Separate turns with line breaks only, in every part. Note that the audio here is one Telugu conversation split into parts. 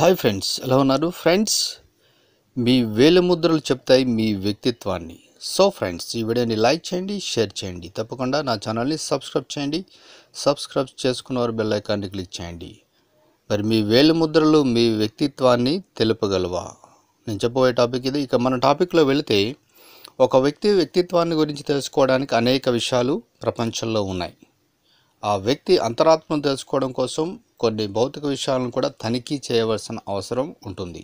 హాయ్ ఫ్రెండ్స్ ఎలా ఉన్నారు? ఫ్రెండ్స్ మీ వేలిముద్రలు చెప్తాయి మీ వ్యక్తిత్వాన్ని. సో ఫ్రెండ్స్ ఈ వీడియోని లైక్ చేయండి షేర్ చేయండి. తప్పకుండా నా ఛానల్ని సబ్స్క్రైబ్ చేయండి. సబ్స్క్రైబ్ చేసుకున్నవారు బెల్ ఐకాన్ని క్లిక్ చేయండి. మరి మీ వేలిముద్రలు మీ వ్యక్తిత్వాన్ని తెలుపగలవా? నేను చెప్పబోయే టాపిక్ ఇది. ఇక మన టాపిక్లో వెళితే ఒక వ్యక్తి వ్యక్తిత్వాన్ని గురించి తెలుసుకోవడానికి అనేక విషయాలు ప్రపంచంలో ఉన్నాయి. ఆ వ్యక్తి అంతరాత్మను తెలుసుకోవడం కోసం కొన్ని భౌతిక విషయాలను కూడా తనిఖీ చేయవలసిన అవసరం ఉంటుంది.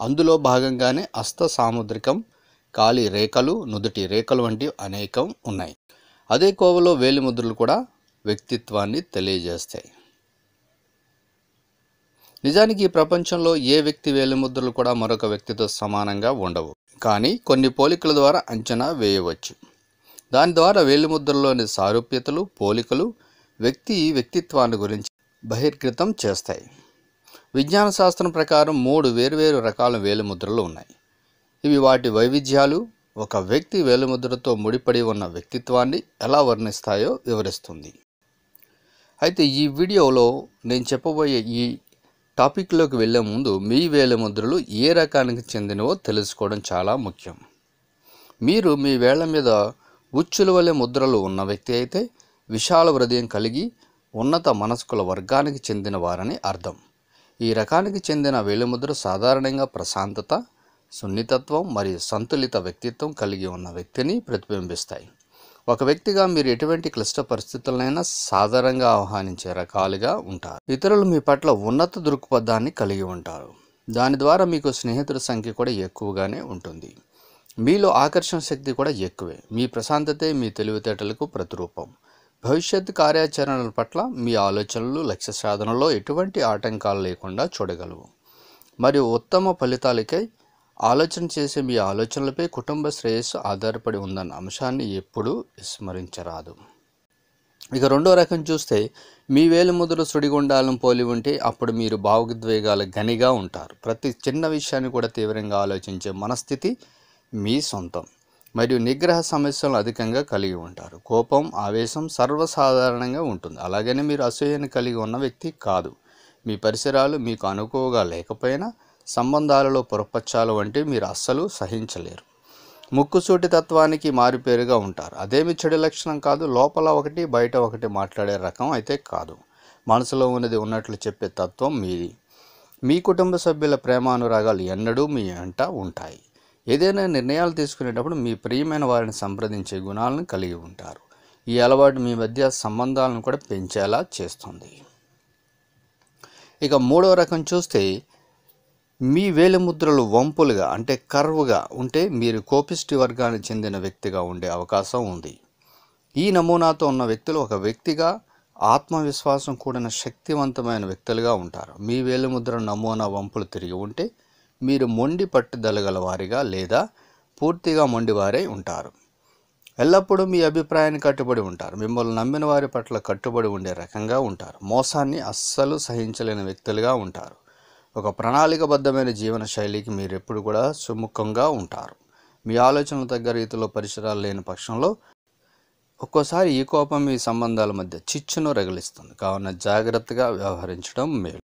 అందులో భాగంగానే హస్త సాముద్రికం కాలి రేఖలు నుదుటి రేఖలు వంటివి అనేకం ఉన్నాయి. అదే కోవలో వేలిముద్రలు కూడా వ్యక్తిత్వాన్ని తెలియజేస్తాయి. నిజానికి ఈ ప్రపంచంలో ఏ వ్యక్తి వేలిముద్రలు కూడా మరొక వ్యక్తితో సమానంగా ఉండవు. కానీ కొన్ని పోలికల ద్వారా అంచనా వేయవచ్చు. దాని ద్వారా వేలిముద్రలోని సారూప్యతలు పోలికలు వ్యక్తి వ్యక్తిత్వాన్ని గురించి బహిర్గతం చేస్తాయి. విజ్ఞాన శాస్త్రం ప్రకారం మూడు వేరువేరు రకాల వేలిముద్రలు ఉన్నాయి. ఇవి వాటి వైవిధ్యాలు ఒక వ్యక్తి వేలిముద్రతో ముడిపడి ఉన్న వ్యక్తిత్వాన్ని ఎలా వర్ణిస్తాయో వివరిస్తుంది. అయితే ఈ వీడియోలో నేను చెప్పబోయే ఈ టాపిక్లోకి వెళ్ళే ముందు మీ వేలిముద్రలు ఏ రకానికి చెందినవో తెలుసుకోవడం చాలా ముఖ్యం. మీరు మీ వేళ్ళ మీద ఉచ్చుల వలె ముద్రలు ఉన్న వ్యక్తి అయితే విశాల హృదయం కలిగి ఉన్నత మనస్కుల వర్గానికి చెందిన వారని అర్థం. ఈ రకానికి చెందిన వేలిముద్ర సాధారణంగా ప్రశాంతత సున్నితత్వం మరియు సంతులిత వ్యక్తిత్వం కలిగి ఉన్న వ్యక్తిని ప్రతిబింబిస్తాయి. ఒక వ్యక్తిగా మీరు ఎటువంటి క్లిష్ట పరిస్థితులనైనా సాధారణంగా ఆహ్వానించే రకాలుగా ఉంటారు. ఇతరులు మీ పట్ల ఉన్నత దృక్పథాన్ని కలిగి ఉంటారు. దాని ద్వారా మీకు స్నేహితుల సంఖ్య కూడా ఎక్కువగానే ఉంటుంది. మీలో ఆకర్షణ శక్తి కూడా ఎక్కువే. మీ ప్రశాంతతే మీ తెలివితేటలకు ప్రతిరూపం. భవిష్యత్ కార్యాచరణల పట్ల మీ ఆలోచనలు లక్ష్య సాధనలో ఎటువంటి ఆటంకాలు లేకుండా చూడగలవు. మరియు ఉత్తమ ఫలితాలకై ఆలోచన చేసే మీ ఆలోచనలపై కుటుంబ శ్రేయస్సు ఆధారపడి ఉందన్న అంశాన్ని ఎప్పుడూ విస్మరించరాదు. ఇక రెండో రకం చూస్తే మీ వేలిముద్ర సుడిగుండాలను పోలి ఉంటే అప్పుడు మీరు భావోద్వేగాల గనిగా ఉంటారు. ప్రతి చిన్న విషయాన్ని కూడా తీవ్రంగా ఆలోచించే మనస్థితి మీ సొంతం. మరియు నిగ్రహ సమస్యలను అధికంగా కలిగి ఉంటారు. కోపం ఆవేశం సర్వసాధారణంగా ఉంటుంది. అలాగనే మీరు అసూయను కలిగి ఉన్న వ్యక్తి కాదు. మీ పరిసరాలు మీకు అనుకువగా లేకపోయినా సంబంధాలలో పొరపచ్చాలు వంటి మీరు అస్సలు సహించలేరు. ముక్కుసూటి తత్వానికి మారిపేరుగా ఉంటారు. అదేమి చెడు లక్షణం కాదు. లోపల ఒకటి బయట ఒకటి మాట్లాడే రకం అయితే కాదు. మనసులో ఉన్నది ఉన్నట్లు చెప్పే తత్వం మీది. మీ కుటుంబ సభ్యుల ప్రేమానురాగాలు ఎన్నడూ మీ వెంట ఉంటాయి. ఏదైనా నిర్ణయాలు తీసుకునేటప్పుడు మీ ప్రియమైన వారిని సంప్రదించే గుణాలను కలిగి ఉంటారు. ఈ అలవాటు మీ మధ్య సంబంధాలను కూడా పెంచేలా చేస్తుంది. ఇక మూడవ రకం చూస్తే మీ వేలిముద్రలు వంపులుగా అంటే కర్వ్గా ఉంటే మీరు కోపిస్టి వర్గానికి చెందిన వ్యక్తిగా ఉండే అవకాశం ఉంది. ఈ నమూనాతో ఉన్న వ్యక్తులు ఒక వ్యక్తిగా ఆత్మవిశ్వాసం కూడిన శక్తివంతమైన వ్యక్తులుగా ఉంటారు. మీ వేలిముద్ర నమూనా వంపులు తిరిగి ఉంటే మీరు మొండి పట్టుదల గలవారిగా లేదా పూర్తిగా మొండివారై ఉంటారు. ఎల్లప్పుడూ మీ అభిప్రాయాన్ని కట్టుబడి ఉంటారు. మిమ్మల్ని నమ్మిన వారి పట్ల కట్టుబడి ఉండే రకంగా ఉంటారు. మోసాన్ని అస్సలు సహించలేని వ్యక్తులుగా ఉంటారు. ఒక ప్రణాళికబద్ధమైన జీవన శైలికి మీరు ఎప్పుడు కూడా సుముఖంగా ఉంటారు. మీ ఆలోచనలు తగ్గ రీతిలో పరిసరాలు లేని పక్షంలో ఒక్కోసారి ఈ కోపం మీ సంబంధాల మధ్య చిచ్చును రగిలిస్తుంది. కావున జాగ్రత్తగా వ్యవహరించడం మేలు.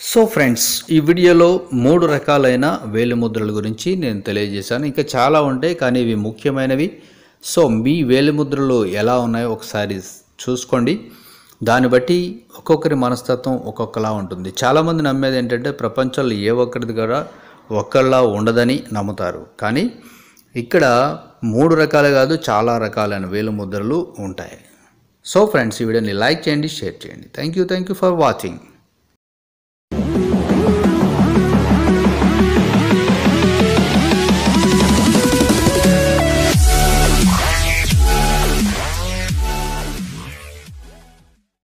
సో ఫ్రెండ్స్ ఈ వీడియోలో మూడు రకాలైన వేలిముద్రల గురించి నేను తెలియజేశాను. ఇంకా చాలా ఉంటాయి కానీ ఇవి ముఖ్యమైనవి. సో మీ వేలిముద్రలు ఎలా ఉన్నాయో ఒకసారి చూసుకోండి. దాన్ని బట్టి ఒక్కొక్కరి మనస్తత్వం ఒక్కొక్కలా ఉంటుంది. చాలామంది నమ్మేది ఏంటంటే ప్రపంచంలో ఏ ఒక్కరిది కూడా ఒక్కళ్ళ ఉండదని నమ్ముతారు. కానీ ఇక్కడ మూడు రకాలు కాదు చాలా రకాలైన వేలిముద్రలు ఉంటాయి. సో ఫ్రెండ్స్ ఈ వీడియోని లైక్ చేయండి షేర్ చేయండి. Thank you thank you for watching